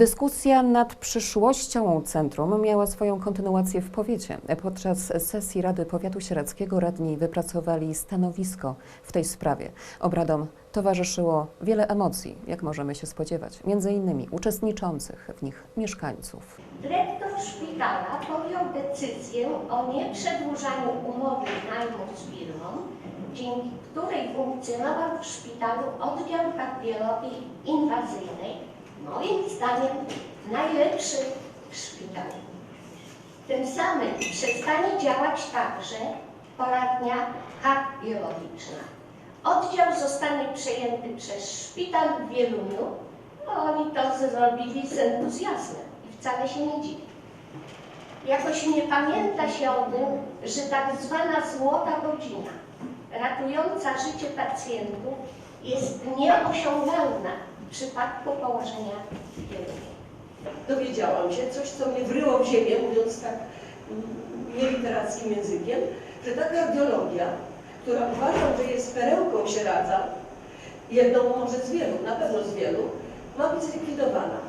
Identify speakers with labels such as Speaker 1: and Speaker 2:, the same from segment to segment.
Speaker 1: Dyskusja nad przyszłością centrum miała swoją kontynuację w powiecie. Podczas sesji Rady Powiatu Sieradzkiego radni wypracowali stanowisko w tej sprawie. Obradom towarzyszyło wiele emocji, jak możemy się spodziewać, między innymi uczestniczących w nich mieszkańców.
Speaker 2: Dyrektor szpitala podjął decyzję o nieprzedłużaniu umowy najmu z firmą, dzięki której funkcjonował w szpitalu oddział kardiologii inwazyjnej, moim zdaniem najlepszy w szpitalu. Tym samym przestanie działać także poradnia kardiologiczna. Oddział zostanie przejęty przez szpital w Wieluniu. No, oni to zrobili z entuzjazmem i wcale się nie dziwię. Jakoś nie pamięta się o tym, że tak zwana złota godzina, ratująca życie pacjentów, jest nieosiągalna przypadku położenia Wielunie.
Speaker 3: dowiedziałam się coś, co mnie wryło w ziemię, mówiąc tak mm, nieliterackim językiem, że ta kardiologia, która uważam, że jest perełką Sieradza, jedną może z wielu, na pewno z wielu, ma być zlikwidowana.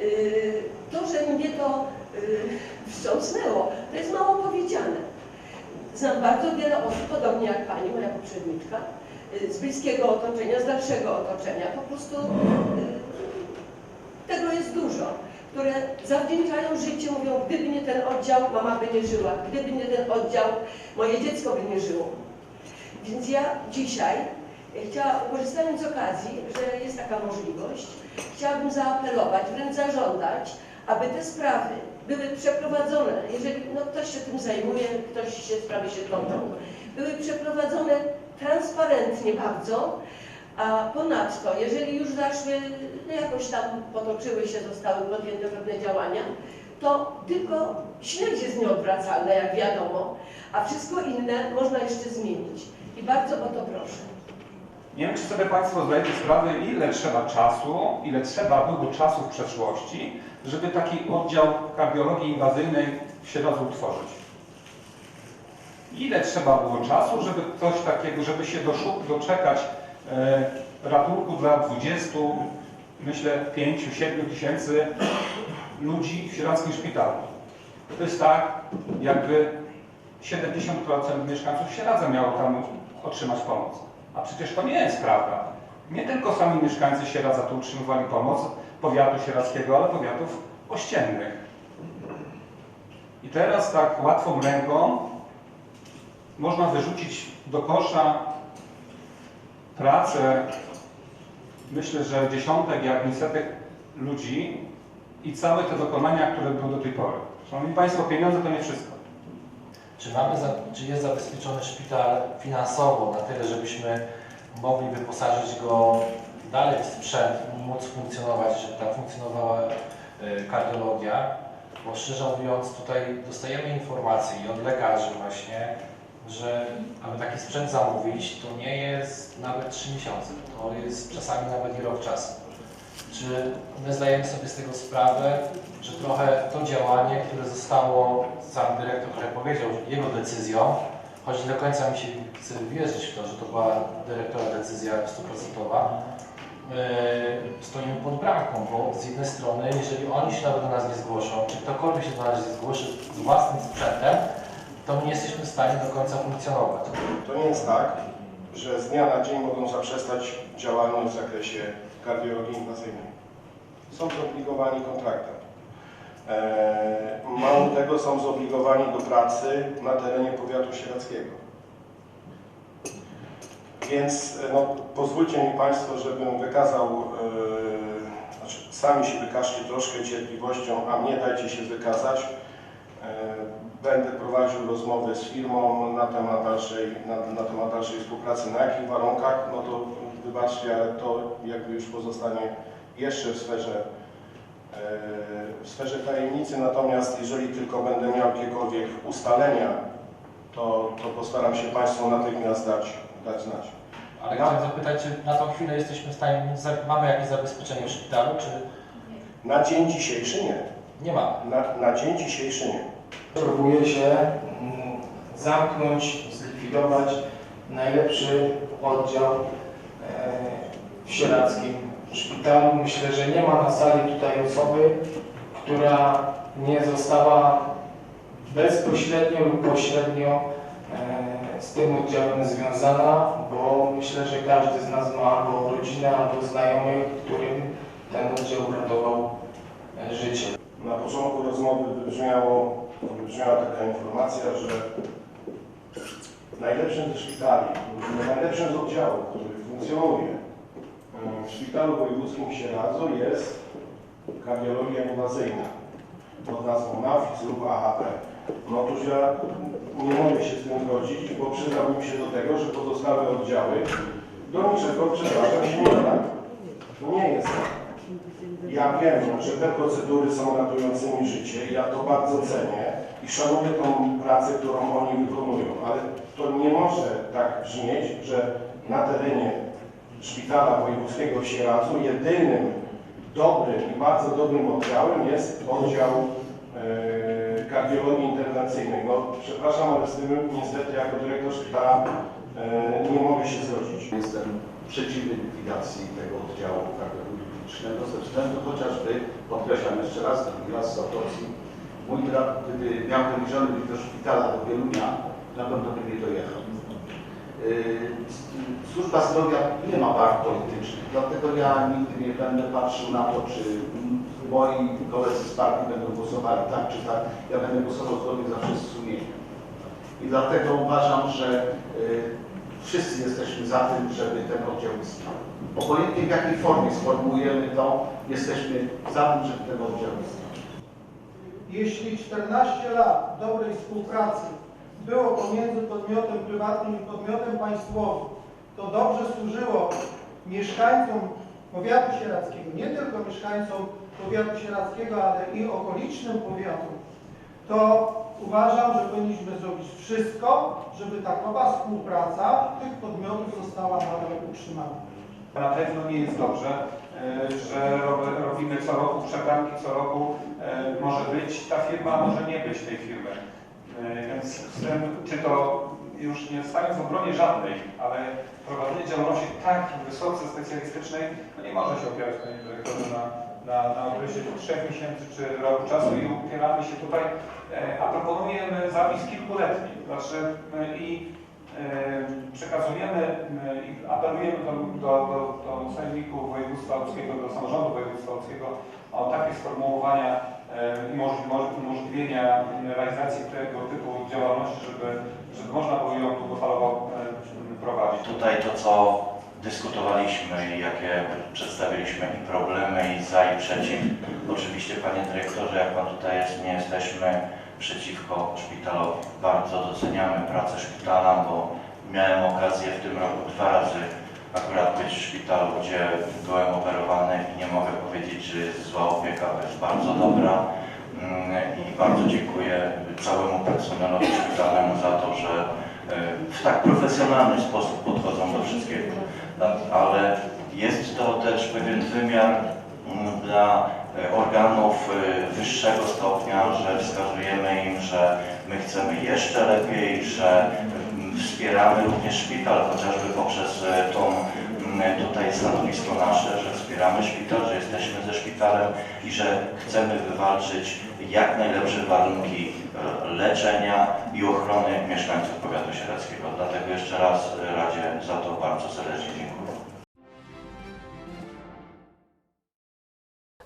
Speaker 3: Yy, To, że mnie to yy, wstrząsnęło, to jest mało powiedziane. Znam bardzo wiele osób, podobnie jak Pani, moja poprzedniczka, z bliskiego otoczenia, z dalszego otoczenia. Po prostu yy, tego jest dużo, które zawdzięczają życie, mówią, gdyby nie ten oddział, mama by nie żyła, gdyby nie ten oddział, moje dziecko by nie żyło. Więc ja dzisiaj chciałam, korzystając z okazji, że jest taka możliwość, chciałabym zaapelować, wręcz zażądać, aby te sprawy były przeprowadzone, jeżeli no, ktoś się tym zajmuje, ktoś się sprawy się toczą, były przeprowadzone transparentnie bardzo, a ponadto, jeżeli już zaszły, no jakoś tam potoczyły się, zostały podjęte pewne działania, to tylko śledź jest nieodwracalne, jak wiadomo, a wszystko inne można jeszcze zmienić. I bardzo o to proszę.
Speaker 4: Nie wiem, czy sobie Państwo zdajecie sprawę, ile trzeba czasu, ile trzeba było czasu w przeszłości, żeby taki oddział kardiologii inwazyjnej w Sieradzu utworzyć. Ile trzeba było czasu, żeby coś takiego, żeby się doszu- doczekać e, ratunku dla 20, myślę 5-7 tysięcy ludzi w sieradzkim szpitalu. To jest tak, jakby 70% mieszkańców Sieradza miało tam otrzymać pomoc. A przecież to nie jest prawda. Nie tylko sami mieszkańcy Sieradza tu utrzymywali pomoc, powiatu sieradzkiego, ale powiatów ościennych. I teraz tak łatwą ręką można wyrzucić do kosza pracę, myślę, że dziesiątek, jak nie setek ludzi i całe te dokonania, które były do tej pory. Szanowni Państwo, pieniądze to nie wszystko.
Speaker 5: Czy, mamy za, czy jest zabezpieczony szpital finansowo na tyle, żebyśmy mogli wyposażyć go dalej w sprzęt móc funkcjonować, żeby tam funkcjonowała y, kardiologia? Bo szczerze mówiąc, tutaj dostajemy informacje i od lekarzy właśnie, że aby taki sprzęt zamówić, to nie jest nawet 3 miesiące, to jest czasami nawet i rok czasu. Czy my zdajemy sobie z tego sprawę, że trochę to działanie, które zostało, sam dyrektor trochę powiedział, jego decyzją, choć nie do końca mi się chce wierzyć w to, że to była dyrektora decyzja stuprocentowa, yy, stoimy pod bramką, bo z jednej strony, jeżeli oni się nawet do nas nie zgłoszą, czy ktokolwiek się do nas nie zgłoszy z własnym sprzętem, to nie jesteśmy w stanie do końca funkcjonować.
Speaker 6: To nie jest tak, że z dnia na dzień mogą zaprzestać działalność w zakresie kardiologii inwazyjnej. Są zobligowani kontraktem. Eee, Mało tego, są zobligowani do pracy na terenie powiatu sieradzkiego. Więc e, no, pozwólcie mi Państwo, żebym wykazał, e, znaczy sami się wykażcie troszkę cierpliwością, a mnie dajcie się wykazać. Będę prowadził rozmowy z firmą na temat dalszej, na, na temat dalszej współpracy, na jakich warunkach, no to wybaczcie, ale to jakby już pozostanie jeszcze w sferze, e, w sferze tajemnicy, natomiast jeżeli tylko będę miał jakiekolwiek ustalenia, to, to postaram się Państwu natychmiast dać, dać znać.
Speaker 5: Ale
Speaker 6: No.
Speaker 5: chciałem zapytać, czy na tą chwilę jesteśmy w stanie, mamy jakieś zabezpieczenie w szpitalu, czy
Speaker 6: Na dzień dzisiejszy nie.
Speaker 5: nie mamy?
Speaker 6: Na, na dzień dzisiejszy nie.
Speaker 7: Próbuje się mm, zamknąć, zlikwidować najlepszy oddział e, w sieradzkim szpitalu. Myślę, że nie ma na sali tutaj osoby, która nie została bezpośrednio lub pośrednio e, z tym oddziałem związana, bo myślę, że każdy z nas ma albo rodzinę, albo znajomych, którym ten oddział uratował e, życie.
Speaker 6: Na początku rozmowy wybrzmiało, wybrzmiała taka informacja, że najlepszym ze szpitali, najlepszym z oddziałów, który funkcjonuje e, w szpitalu wojewódzkim w Sieradzu jest kardiologia inwazyjna pod nazwą NAFIS lub AHP. No otóż ja nie mogę się z tym zgodzić, bo przyznałbym się do tego, że pozostałe oddziały do niczego, przepraszam, się nie nadają. To nie jest tak. Ja wiem, że te procedury są ratującymi życie, ja to bardzo cenię i szanuję tą pracę, którą oni wykonują, ale to nie może tak brzmieć, że na terenie Szpitala Wojewódzkiego w Sieradzu jedynym dobrym i bardzo dobrym oddziałem jest oddział e, kardiologii interwencyjnej. No przepraszam, ale z tym niestety jako dyrektor szpitala e, nie mogę się zgodzić.
Speaker 8: Jestem przeciwny likwidacji tego oddziału kardiologii klinicznego ze względu chociażby, podkreślam jeszcze raz, drugi raz z autopsji, mój brat, gdyby miał doniesiony być do szpitala do Wielunia, na pewno by nie dojechał. Yy, Służba zdrowia nie ma barw politycznych, dlatego ja nigdy nie będę patrzył na to, czy moi koledzy z partii będą głosowali tak czy tak. Ja będę głosował zgodnie zawsze z sumieniem. I dlatego uważam, że yy, wszyscy jesteśmy za tym, żeby ten oddział istniał. Obojętnie w jakiej formie sformułujemy to, jesteśmy za tym, żeby ten oddział istniał.
Speaker 9: Jeśli 14 lat dobrej współpracy było pomiędzy podmiotem prywatnym i podmiotem państwowym, to dobrze służyło mieszkańcom powiatu sieradzkiego, nie tylko mieszkańcom powiatu sieradzkiego, ale i okolicznym powiatom, to uważam, że powinniśmy zrobić wszystko, żeby takowa współpraca tych podmiotów została nadal utrzymana.
Speaker 4: Na pewno nie jest dobrze, e, że rob- robimy co roku przetargi, co roku e, może być ta firma, może nie być tej firmy. E, Więc z czy to już nie stając w obronie żadnej, ale prowadzenie działalności tak wysoce specjalistycznej, no nie może się opierać, panie dyrektorze, na, na, na okresie trzech miesięcy czy roku czasu i upieramy się tutaj, a proponujemy zapis kilkuletni. Znaczy e, i przekazujemy i apelujemy do, do, do, do Województwa Łódzkiego, do samorządu województwa łódzkiego o takie sformułowania i możli- możli- umożliwienia realizacji tego typu działalności, żeby, żeby można było ją długofalowo prowadzić.
Speaker 10: Tutaj to, co dyskutowaliśmy jakie przedstawiliśmy i problemy i za i przeciw. Oczywiście, panie dyrektorze, jak pan tutaj jest, nie jesteśmy przeciwko szpitalowi. Bardzo doceniamy pracę szpitala, bo miałem okazję w tym roku dwa razy akurat być w szpitalu, gdzie byłem operowany i nie mogę powiedzieć, że jest zła opieka, jest bardzo dobra. Mm, I bardzo dziękuję całemu personelowi szpitalnemu za to, że e, w tak profesjonalny sposób podchodzą do wszystkiego. Ale jest to też pewien wymiar mm, dla organów e, wyższego stopnia, że wskazujemy im, że my chcemy jeszcze lepiej, że mm, wspieramy również szpital, chociażby poprzez e, tą mm, tutaj stanowisko nasze, że wspieramy szpital, że jesteśmy ze szpitalem i że chcemy wywalczyć jak najlepsze warunki e, leczenia i ochrony mieszkańców powiatu sieradzkiego. Dlatego jeszcze raz e, Radzie za to bardzo serdecznie dziękuję.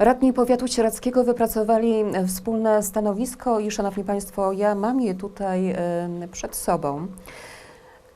Speaker 1: Radni powiatu sieradzkiego wypracowali e, wspólne stanowisko i szanowni państwo, ja mam je tutaj e, przed sobą.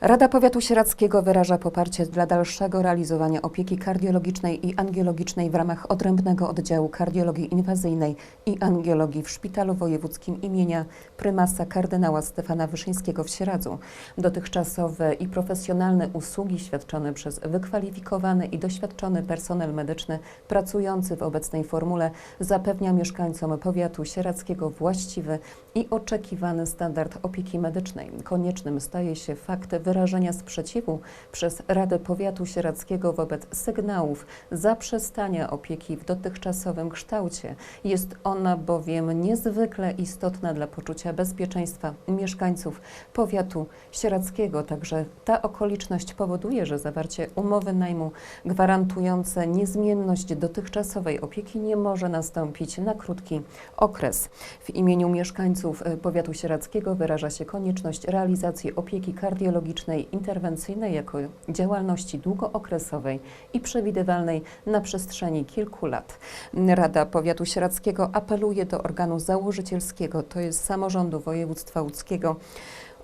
Speaker 1: Rada Powiatu Sieradzkiego wyraża poparcie dla dalszego realizowania opieki kardiologicznej i angiologicznej w ramach odrębnego oddziału kardiologii inwazyjnej i angiologii w Szpitalu Wojewódzkim imienia prymasa kardynała Stefana Wyszyńskiego w Sieradzu. Dotychczasowe i profesjonalne usługi świadczone przez wykwalifikowany i doświadczony personel medyczny pracujący w obecnej formule zapewnia mieszkańcom powiatu sieradzkiego właściwy i oczekiwany standard opieki medycznej. Koniecznym staje się fakt wyrażenia sprzeciwu przez Radę Powiatu Sieradzkiego wobec sygnałów zaprzestania opieki w dotychczasowym kształcie. Jest ona bowiem niezwykle istotna dla poczucia bezpieczeństwa mieszkańców powiatu sieradzkiego. Także ta okoliczność powoduje, że zawarcie umowy najmu gwarantujące niezmienność dotychczasowej opieki nie może nastąpić na krótki okres. W imieniu mieszkańców powiatu sieradzkiego wyraża się konieczność realizacji opieki kardiologicznej interwencyjnej jako działalności długookresowej i przewidywalnej na przestrzeni kilku lat. Rada Powiatu Sieradzkiego apeluje do organu założycielskiego, to jest samorządu województwa łódzkiego,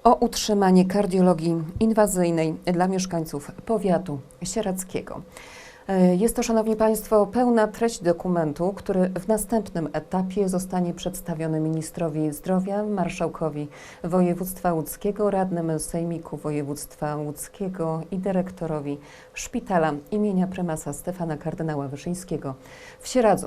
Speaker 1: o utrzymanie kardiologii inwazyjnej dla mieszkańców powiatu sieradzkiego. E, Jest to, Szanowni Państwo, pełna treść dokumentu, który w następnym etapie zostanie przedstawiony ministrowi zdrowia, marszałkowi województwa łódzkiego, radnym Sejmiku Województwa Łódzkiego i dyrektorowi szpitala imienia prymasa Stefana Kardynała Wyszyńskiego w Sieradzu.